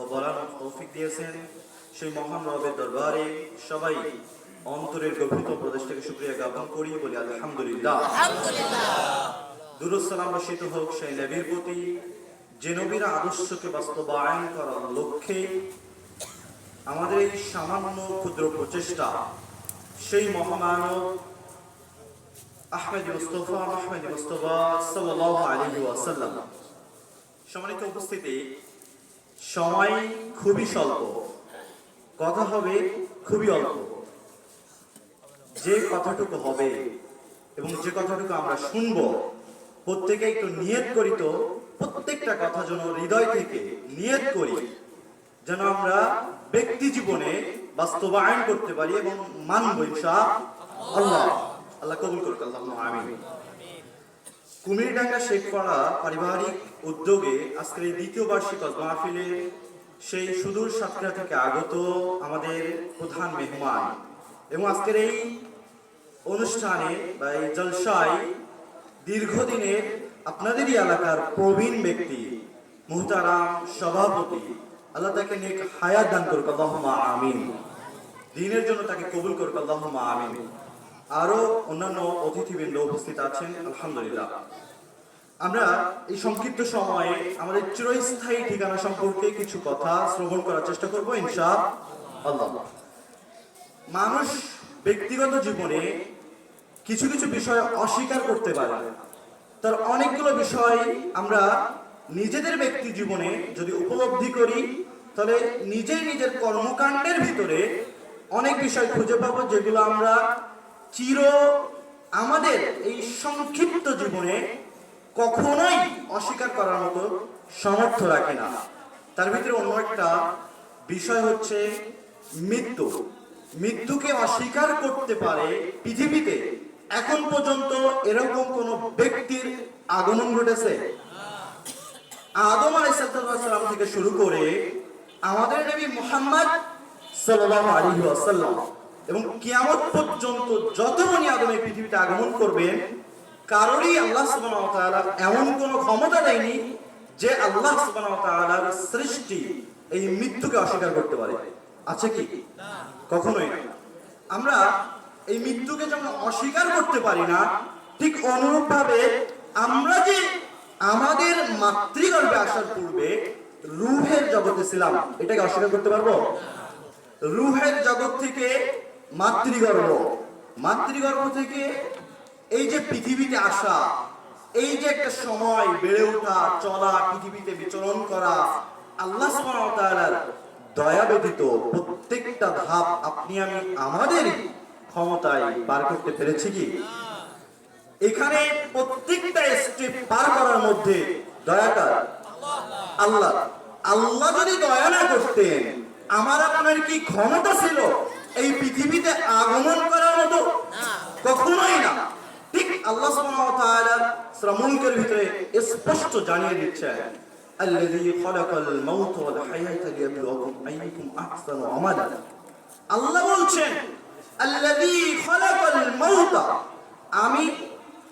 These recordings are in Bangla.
ও বলানোর তৌফিক দিয়েছেন সেই মহান রবের দরবারে সবাই অন্তরের গভীরতম প্রদেশ থেকে শুক্রিয়া জ্ঞাপন করি বলি আলহামদুলিল্লাহ। দুরুসালাম বর্ষিত হোক সেই নবীর প্রতি যে নবীর আদর্শকে বাস্তবায়ন করার লক্ষ্যে আমাদের এই সামান্য ক্ষুদ্র প্রচেষ্টা সেই মহামানব আহমেদ মুস্তফা আহমেদ মুস্তফা ওয়াসাল্লাম। সম্মানিত উপস্থিতি সময় খুবই স্বল্প। কথা হবে খুবই অল্প। যে কথাটুকু হবে এবং যে কথাটুকু আমরা শুনব, প্রত্যেকে একটু নিয়ত করি তো, প্রত্যেকটা কথা যেন হৃদয় থেকে নিয়ত করি, যেন আমরা ব্যক্তি জীবনে বাস্তবায়ন করতে পারি এবং মানব আল্লাহ। আল্লাহ কবুল করুক আল্লাহ আমিন। কুমিরডাঙ্গা শেখপাড়া পারিবারিক উদ্যোগে আজকের এই দ্বিতীয় বার্ষিক মাহফিলে সেই সুদূর সাতক্ষীরা থেকে আগত আমাদের প্রধান মেহমান। এবং আজকের এই অনুষ্ঠানে বা এই জলসায় দীর্ঘদিনের আপনাদেরই এলাকার প্রবীণ ব্যক্তি, মুহতারাম সভাপতি, আল্লাহ তাকে নেক হায়াত দান করুক, আল্লাহুম্মা আমিন। দিনের জন্য তাকে কবুল করুক, আল্লাহুম্মা আমিন। আরও অন্যান্য অতিথিবৃন্দ উপস্থিত আছেন, আলহামদুলিল্লাহ। আমরা এই সংক্ষিপ্ত সময়ে আমাদের চিরস্থায়ী ঠিকানা সম্পর্কে কিছু কথা শ্রবণ করার চেষ্টা করব ইনশা আল্লাহ মানুষ ব্যক্তিগত জীবনে কিছু কিছু বিষয় অস্বীকার করতে পারে। তার অনেকগুলো বিষয় আমরা নিজেদের ব্যক্তি জীবনে যদি উপলব্ধি করি, তাহলে নিজেই নিজের কর্মকাণ্ডের ভিতরে অনেক বিষয় খুঁজে পাবো যেগুলো আমরা চির আমাদের এই সংক্ষিপ্ত জীবনে কখনোই অস্বীকার করার মতো সামর্থ্য রাখে না। তার ভিতরে অন্য একটা বিষয় হচ্ছে মৃত্যু। মৃত্যুকে অস্বীকার করতে পারে পৃথিবীতে। এখন পর্যন্ত এরকম কোন ব্যক্তির আগমন ঘটেছে? আদম আলাইসাল্লাম থেকে শুরু করে আমাদের নবী মোহাম্মদ সাল্লাল্লাহু আলাইহি ওয়াসাল্লাম এবং কিয়ামত পর্যন্ত যত বনি আদম এই পৃথিবীতে আগমন করবেন কারোরই আল্লাহ সুবহানাহু এমন কোনো ক্ষমতা দেয়নি যে আল্লাহ সুবহানাহু সৃষ্টি এই মৃত্যুকে অস্বীকার করতে পারে। আছে কি? কখনোই আমরা এই মৃত্যুকে যেমন অস্বীকার করতে পারি না, ঠিক অনুরূপভাবে আমরা যে আমাদের মাতৃগর্ভে আসার পূর্বে রুহের জগতে ছিলাম, এটাকে অস্বীকার করতে পারব? রুহের জগৎ থেকে মাতৃগর্ভ। মাতৃগর্ভ থেকে এই যে পৃথিবীতে আসা, এই যে একটা সময় বেড়ে ওঠা, চলা, পৃথিবীতে বিচরণ করা, আল্লাহ দয়া ব্যতীত প্রত্যেকটা ধাপ আপনি আমি আমাদেরই ক্ষমতায় পার করতে পেরেছি কি? এখানে প্রত্যেকটা স্টেপ পার করার মধ্যে দয়াকার আল্লাহ। আল্লাহ যদি দয়া না করতেন, আমার আপনার কি ক্ষমতা ছিল? এই পৃথিবীতে আগমন করার মতো কখনোই না ঠিক আল্লাহ সুবহানাহু ওয়া তাআলা সূরা মুনকের ভিতরে স্পষ্ট জানিয়ে দিচ্ছেন الذي خلق الموت والحياة ليبلوكم أيكم أحسن عملا আল্লাহ বলছেন আল্লাযী খালাকাল মাউতা আমি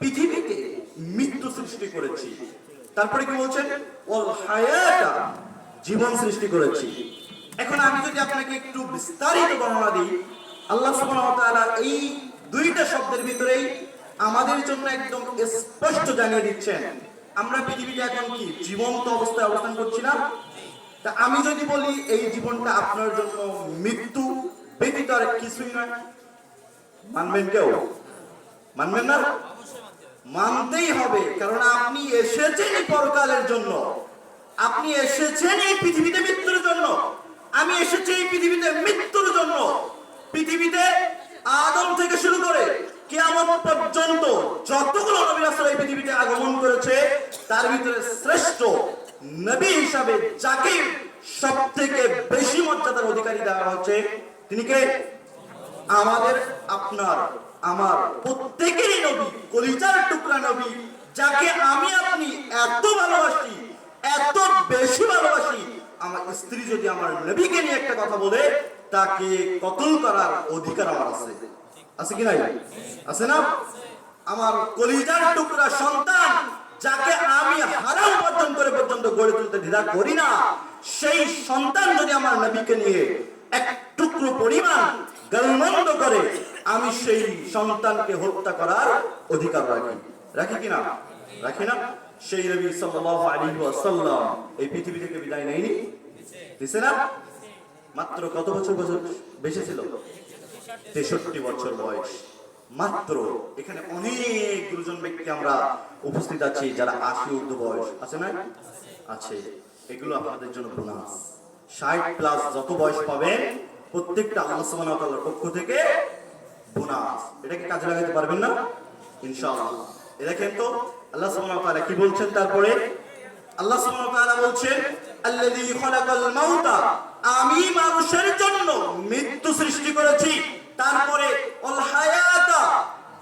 পৃথিবীতে মৃত্যু সৃষ্টি করেছি তারপরে কি বলছেন ওয়াল হায়াতা জীবন সৃষ্টি করেছি এখন আমি যদি আপনাকে একটু বিস্তারিত বর্ণনা দিই, আল্লাহ এই দুইটা শব্দের ভিতরেই আমাদের জন্য একদম স্পষ্ট জানিয়ে দিচ্ছেন, আমরা পৃথিবীতে এখন কি জীবন্ত অবস্থায় অবস্থান করছি না? তা আমি যদি বলি, এই জীবনটা আপনার জন্য মৃত্যু ব্যতীত আর কিছুই নয়। মানবেন কেউ? মানবেন না? মানতেই হবে কারণ আপনি এসেছেন পরকালের জন্য। আপনি এসেছেন এই পৃথিবীতে মৃত্যুর জন্য। আমি এসেছি এই পৃথিবীতে মৃত্যুর জন্য। পৃথিবীতে আদম থেকে শুরু করে কিয়ামত পর্যন্ত যতগুলো নবী এই পৃথিবীতে আগমন করেছে, তার ভিতরে শ্রেষ্ঠ নবী হিসাবে যাকে সব থেকে বেশি মর্যাদার অধিকারী দেওয়া হচ্ছে তিনি কে? আমাদের আপনার, আমার প্রত্যেকেরই নবী, কলিজার টুকরা নবী, যাকে আমি আপনি এত ভালোবাসি, এত বেশি ভালোবাসি আমার স্ত্রী যদি আমার নবীকে নিয়ে একটা কথা বলে, তাকে কতল করার অধিকার আমার আছে। আছে কি নাই? আছে না? আমার কলিজার টুকরা সন্তান, যাকে আমি হারাম পর্যন্ত করে পর্যন্ত গড়ে তুলতে দ্বিধা করি না, সেই সন্তান যদি আমার নবীকে নিয়ে এক টুকরো পরিমাণ গলমন্দ করে, আমি সেই সন্তানকে হত্যা করার অধিকার রাখি। রাখি কিনা রাখি না? সেই নবী সাল্লাল্লাহু আলাইহি ওয়াসাল্লাম এই পৃথিবী থেকে বিদায় নেয়নি? দিছে না? মাত্র কত বছর বছর বেঁচে ছিল? তেষট্টি বছর বয়স। মাত্র এখানে অনেক গুরুজন ব্যক্তি আমরা উপস্থিত আছি যারা আশি ঊর্ধ্ব বয়স। আছে না? আছে। এগুলো আপনাদের জন্য বোনাস ষাট প্লাস যত বয়স পাবেন, প্রত্যেকটা আল্লাহ পক্ষ থেকে বোনাস এটাকে কাজে লাগাতে পারবেন না? ইনশাআল্লাহ। এ দেখেন তো আল্লাহ সুবহানাহু তাআলা কি বলছেন তারপরে? আল্লাহ সুবহানাহু তাআলা বলছেন, আল্লাযী খালাকাল মাউতা। আমি মানুষের জন্য মৃত্যু সৃষ্টি করেছি, তারপরে অল হায়াতা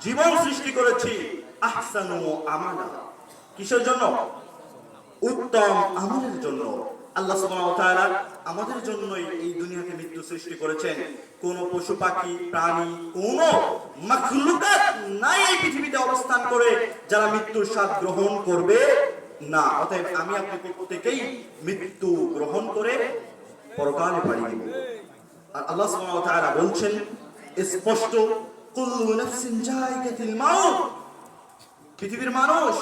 জীবন সৃষ্টি করেছি, আহসানু আমালা। কিসের জন্য? উত্তম আমলের জন্য। আল্লাহ সুবহানাহু আমাদের জন্যই এই দুনিয়াকে মৃত্যু সৃষ্টি করেছেন। কোন পশু পাখি, প্রাণী, কোন মাখলুকাত নাই এই পৃথিবীতে অবস্থান করে যারা মৃত্যুর স্বাদ গ্রহণ করবে না। অতএব আমি আপনি প্রত্যেকেই মৃত্যু গ্রহণ করে পরকালে পাড়ি দিব। আর আল্লাহ সুবহানাহু ওয়া তাআলা বলছেন, স্পষ্ট কুল্লু নাফসিন জায়গাতিল মাউত। পৃথিবীর মানুষ,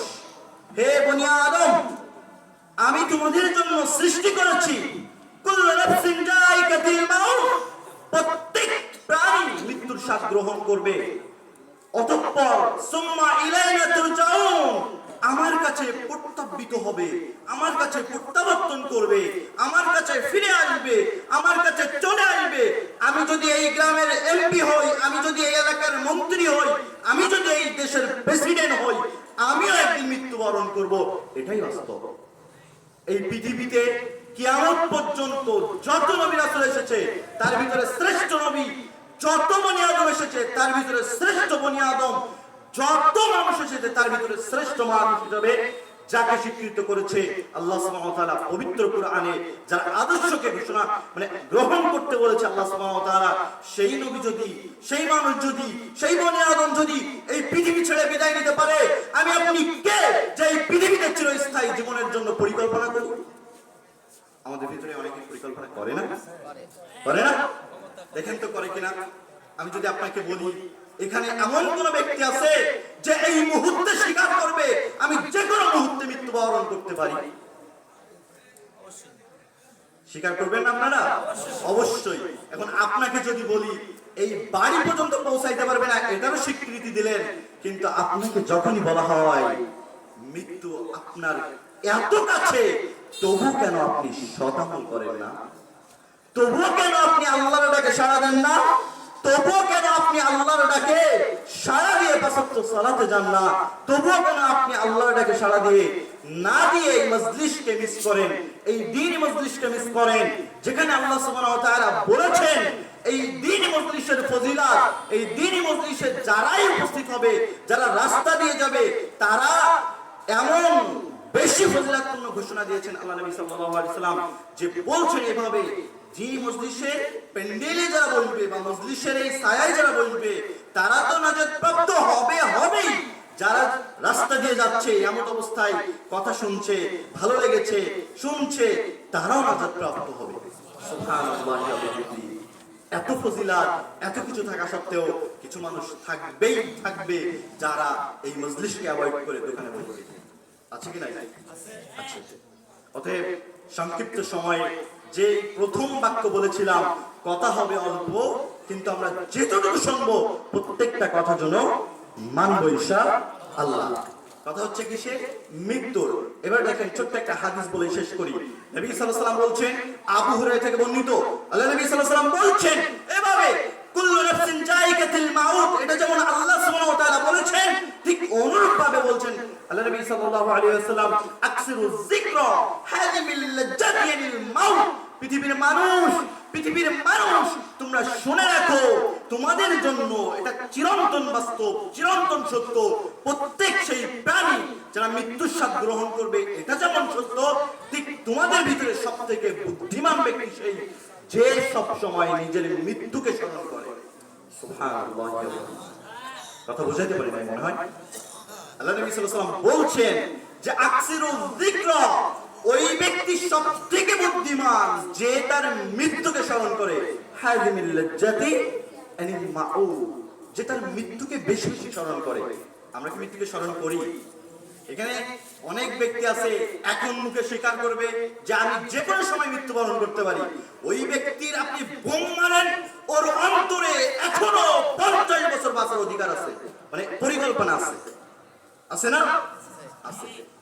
হে বনি আদম আমি তোমাদের জন্য সৃষ্টি করেছি। প্রত্যেক প্রাণী মৃত্যুর স্বাদ গ্রহণ করবে। অতঃপর সুম্মা ইলাইনা আমার কাছে হবে, আমার কাছে প্রত্যাবর্তন করবে, আমার কাছে ফিরে আসবে, আমার কাছে চলে আসবে। আমি যদি এই গ্রামের এমপি হই, আমি যদি এই এলাকার মন্ত্রী হই, আমি যদি এই দেশের প্রেসিডেন্ট হই, আমিও একদিন মৃত্যুবরণ করব। এটাই বাস্তব। এই পৃথিবীতে কিয়ামত পর্যন্ত যত নবী রাসূল এসেছে, তার ভিতরে শ্রেষ্ঠ নবী যত বনি আদম এসেছে, তার ভিতরে শ্রেষ্ঠ বনি আদম যত মানুষ এসেছে, তার ভিতরে শ্রেষ্ঠ মানুষ হিসেবে যাকে স্বীকৃত করেছে আল্লাহ সুবহানাহু ওয়া পবিত্র কোরআনে, যার আদর্শকে ঘোষণা মানে গ্রহণ করতে বলেছে আল্লাহ সুবহানাহু সেই নবী যদি, সেই মানুষ যদি, সেই বনি আদম যদি এই পৃথিবী ছেড়ে বিদায় নিতে পারে, আমি আপনি কে যে এই পৃথিবীতে চিরস্থায়ী জীবনের জন্য পরিকল্পনা করি আমাদের ভিতরে অনেকে পরিকল্পনা করে না? করে না? দেখেন তো করে কিনা? আমি যদি আপনাকে বলি, এখানে এমন কোন ব্যক্তি আছে যে এই মুহূর্তে স্বীকার করবে আমি যে কোনো মুহূর্তে মৃত্যুবরণ করতে পারি। স্বীকার করবেন আপনারা? অবশ্যই। এখন আপনাকে যদি বলি, এই বাড়ি পর্যন্ত পৌঁছাইতে পারবে না স্বীকৃতি দিলেন, কিন্তু আপনাকে যখনই বলা হয়, মৃত্যু আপনার এত কাছে তবু কেন আপনি শতামল করেন না? তবুও কেন আপনি আল্লাহর ডাকে সাড়া দেন না? তবুও কেন আপনি আল্লাহর ডাকে পাঁচত্ব সালাতে যান না, তবুও কেন আপনি আল্লাহর ডাকে সাড়া দিয়ে না দিয়ে এই মজলিসকে মিস করেন, এই দিন মজলিসকে মিস করেন, যেখানে আল্লাহ সুবহানাহু ওয়া তাআলা বলেছেন, এই দিন মজলিসের ফজিলাত, এই দিন মজলিসে যারাই উপস্থিত হবে, যারা রাস্তা দিয়ে যাবে, তারা এমন বেশি ফজিলাতপূর্ণ ঘোষণা দিয়েছেন আল্লাহ নবী সাল্লাল্লাহু আলাইহি সাল্লাম যে বলছেন এভাবে যে মজলিসে প্যান্ডেলে যারা বসবে বা মজলিসের এই যারা বসবে তারা তো নাজাত প্রাপ্ত হবে যারা রাস্তা দিয়ে যাচ্ছে এমন অবস্থায় কথা শুনছে, ভালো লেগেছে, শুনছে, তারাও নাজাত প্রাপ্ত হবে এত ফজিলাত, এত কিছু থাকা সত্ত্বেও কিছু মানুষ থাকবেই থাকবে যারা এই মজলিসকে অ্যাভয়েড করে দোকানে বসবে। আছে কি নাই? অতএব সংক্ষিপ্ত সময়ে যে প্রথম বাক্য বলেছিলাম, কথা হবে অল্প, কিন্তু আমরা যেটুকু শুনব, প্রত্যেকটা কথা যেন মানব ঈশা আল্লাহ কথা হচ্ছে কি সে মৃত্যুর। এবার দেখেন, ছোট্ট একটা হাদিস বলে শেষ করি। নবী সাল্লাল্লাহু আলাইহি বলছেন, আবু হুরায়রা থেকে বর্ণিত, আল্লাহ নবী সাল্লাল্লাহু আলাইহি বলছেন, এভাবে কুল্লু নাফসিন জায়গাতুল মাউত, এটা যেমন আল্লাহ সুবহানাহু ওয়া তাআলা বলেছেন, ঠিক অনুরূপ ভাবে বলছেন, আল্লাহ নবী সাল্লাল্লাহু আলাইহি ওয়াসাল্লাম আকসিরু যিকরা পৃথিবীর মানুষ পৃথিবীর মানুষ, তোমরা শুনে রাখো, তোমাদের জন্য এটা চিরন্তন বাস্তব, চিরন্তন সত্য। প্রত্যেক সেই প্রাণী যারা মৃত্যুর স্বাদ গ্রহণ করবে, এটা যেমন সত্য, ঠিক তোমাদের ভিতরে সব থেকে বুদ্ধিমান ব্যক্তি সেই যে সব সময় নিজের মৃত্যুকে স্মরণ করে। কথা বুঝাইতে পারি না মনে হয়? আল্লাহ নবী সাল্লাল্লাহু আলাইহি ওয়াসাল্লাম বলছেন যে আকসিরু যিকরা ওই ব্যক্তি সব থেকে বুদ্ধিমান যে তার মৃত্যুকে স্মরণ করে। মাউ যে তার মৃত্যুকে বেশি বেশি স্মরণ করে। আমরা কি মৃত্যুকে স্মরণ করি? এখানে অনেক ব্যক্তি আছে, এখন মুখে স্বীকার করবে যে আমি যে কোনো সময় মৃত্যুবরণ করতে পারি। ওই ব্যক্তির আপনি বোম মারেন, ওর অন্তরে এখনও পঞ্চাশ বছর বাঁচার অধিকার আছে। মানে পরিকল্পনা আছে। আছে না? আছে।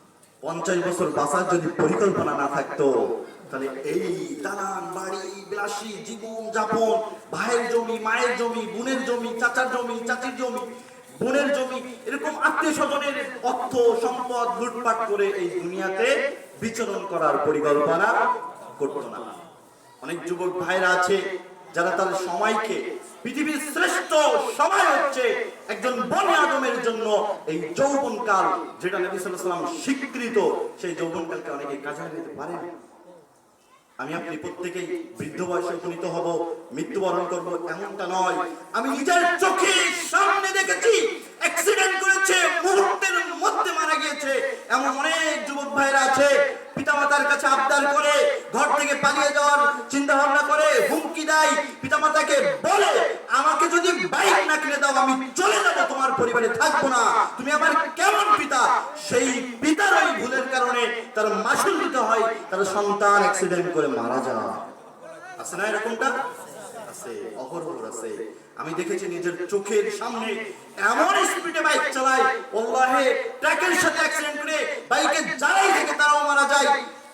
পঞ্চাশ বছর বাঁচার যদি পরিকল্পনা না থাকতো, তাহলে এই দালান বাড়ি, বিলাসী জীবন যাপন, ভাইয়ের জমি, মায়ের জমি, বোনের জমি, চাচার জমি, চাচির জমি, বোনের জমি, এরকম আত্মীয় স্বজনের অর্থ, সম্পদ লুটপাট করে এই দুনিয়াতে বিচরণ করার পরিকল্পনা করতো না। অনেক যুবক ভাইরা আছে যারা তাদের সময়কে পৃথিবীর শ্রেষ্ঠ সময় হচ্ছে একজন বনি আদমের জন্য এই যৌবনকাল যেটা নবী সাল্লাম স্বীকৃত, সেই যৌবনকালকে অনেকে কাজে লাগাতে পারেন। আমি আপনি প্রত্যেকেই বৃদ্ধ বয়সে উপনীত হব, মৃত্যুবরণ করব, এমনটা নয়। আমি নিজের চোখে সামনে দেখেছি অ্যাক্সিডেন্ট করেছে, মুহূর্তের মধ্যে মারা গিয়েছে। এমন অনেক যুবক ভাইরা আছে, পিতামাতার কাছে আবদার করে, ঘর থেকে পালিয়ে যাওয়ার চিন্তা ভাবনা করে হুমকি দেয়, পিতামাতাকে বলে, আমাকে যদি বাইক না কিনে দাও, আমি চলে যাব, তোমার পরিবারে থাকব না। তুমি আমার কেমন পিতা? সেই পিতার ওই ভুলের কারণে তার মাসুল দিতে হয়, তার সন্তান অ্যাক্সিডেন্ট করে মারা যায়। আছে না এরকমটা? আমি দেখেছি নিজের চোখের সামনে এমন স্পিডে বাইক চালায়, ওল্লাহে ট্রাকের সাথে অ্যাক্সিডেন্ট করে বাইকে যারাই থেকে তারাও মারা যায়।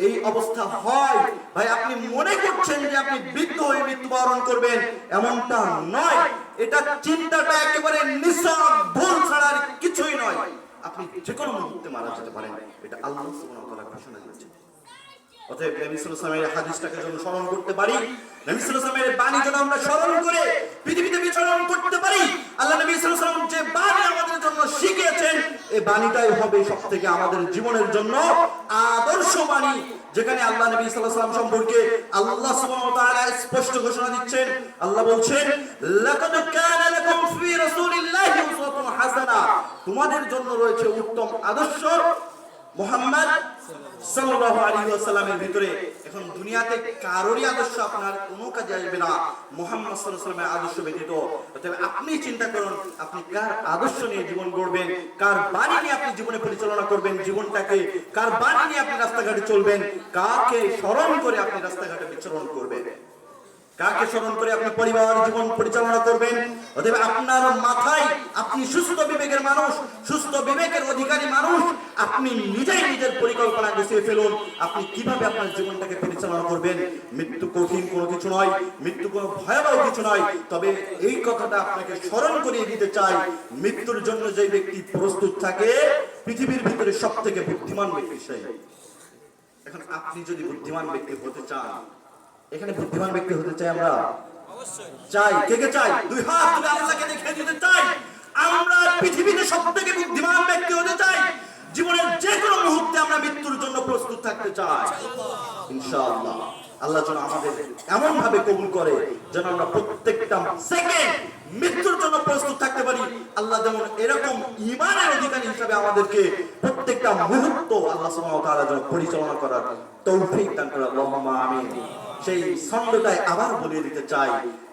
এই অবস্থা হয়। ভাই, আপনি মনে করছেন যে আপনি বৃদ্ধ হয়ে মৃত্যুবরণ করবেন? এমনটা নয়। এটা চিন্তাটা একেবারে নিঃসব ভুল ছাড়ার কিছুই নয়। আপনি যে কোনো মুহূর্তে মারা যেতে পারেন। এটা আল্লাহ ঘোষণা দিয়েছেন। অতএব নবী সাল্লাল্লাহু হাদিসটাকে যেন স্মরণ করতে পারি, নবী সাল্লাল্লাহু বাণী যেন আমরা স্মরণ করে পৃথিবীতে বিচরণ করতে পারি, আল্লাহ যে বাণী আমাদের জন্য শিখিয়েছেন এই বাণীটাই হবে সবথেকে আমাদের জীবনের জন্য আদর্শ বাণী যেখানে আল্লাহ নবী সাল্লাল্লাহু সম্পর্কে আল্লাহ স্পষ্ট ঘোষণা দিচ্ছেন। আল্লাহ বলছেন তোমাদের জন্য রয়েছে উত্তম আদর্শ মোহাম্মদ ভিতরে এখন দুনিয়াতে কারোরই আদর্শ আপনার কোনো কাজে আসবে না। মোহাম্মদ আদর্শ ব্যতীত। আপনি চিন্তা করুন, আপনি কার আদর্শ নিয়ে জীবন গড়বেন? কার বাণী নিয়ে আপনি জীবনে পরিচালনা করবেন জীবনটাকে? কার বাণী নিয়ে আপনি রাস্তাঘাটে চলবেন? কাকে স্মরণ করে আপনি রাস্তাঘাটে বিচরণ করবেন? কাকে স্মরণ করে আপনি পরিবার, জীবন পরিচালনা করবেন? অতএব আপনার মাথায় আপনি সুস্থ বিবেকের মানুষ, সুস্থ বিবেকের অধিকারী মানুষ, আপনি নিজেই নিজের পরিকল্পনা গুছিয়ে ফেলুন। আপনি কীভাবে আপনার জীবনটাকে পরিচালনা করবেন? মৃত্যু কঠিন কোনো কিছু নয়, মৃত্যু কোনো ভয়াবহ কিছু নয়, তবে এই কথাটা আপনাকে স্মরণ করিয়ে দিতে চাই। মৃত্যুর জন্য যে ব্যক্তি প্রস্তুত থাকে, পৃথিবীর ভিতরে সব থেকে বুদ্ধিমান ব্যক্তি সেই। এখন আপনি যদি বুদ্ধিমান ব্যক্তি হতে চান এখানে বুদ্ধিমান ব্যক্তি হতে চাই আমরা? চাই। কে কে চাই? দুই হাত তুলে আল্লাহকে দেখে দিতে চাই। আমরা পৃথিবীতে সব থেকে বুদ্ধিমান ব্যক্তি হতে চাই। জীবনের যে কোনো মুহূর্তে আমরা মৃত্যুর জন্য প্রস্তুত থাকতে চাই। ইনশাআল্লাহ। আল্লাহ যেন আমাদের এমন ভাবে কবুল করে, যেন আমরা প্রত্যেকটা সেকেন্ড মৃত্যুর জন্য প্রস্তুত থাকতে পারি। আল্লাহ যেমন এরকম ইমানের অধিকারী হিসাবে আমাদেরকে প্রত্যেকটা মুহূর্ত আল্লাহ সুবহানাহু ওয়া তাআলা যেন পরিচালনা করার তৌফিক দান করে আল্লাহুম্মা আমিন। সেই ছন্দটাই আবার বলিয়ে দিতে চাই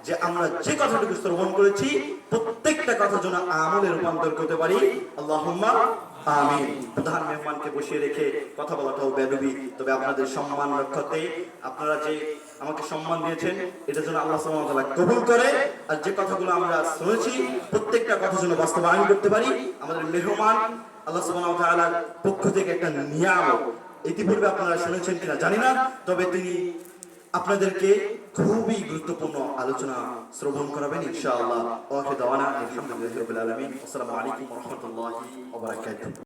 যে আমরা যে কথাটুকু শ্রবণ করেছি, প্রত্যেকটা কথা যেন আমলে রূপান্তর করতে পারি। আল্লাহ আর যে কথাগুলো আমরা শুনেছি, প্রত্যেকটা কথা যেন বাস্তবায়ন করতে পারি। আমাদের মেহমান আল্লাহ সুবহানাহু পক্ষ থেকে একটা নিয়ামত ইতিপূর্বে আপনারা শুনেছেন কিনা জানি না, তবে তিনি আপনাদেরকে খুবই গুরুত্বপূর্ণ আলোচনা শ্রবণ করাবেন, ইনশাআল্লাহ। ওয়াকে আলহামদুলিল্লাহি রাব্বিল আলামিন। আসসালামু আলাইকুম ওয়া রাহমাতুল্লাহি ওয়া বারাকাতুহু।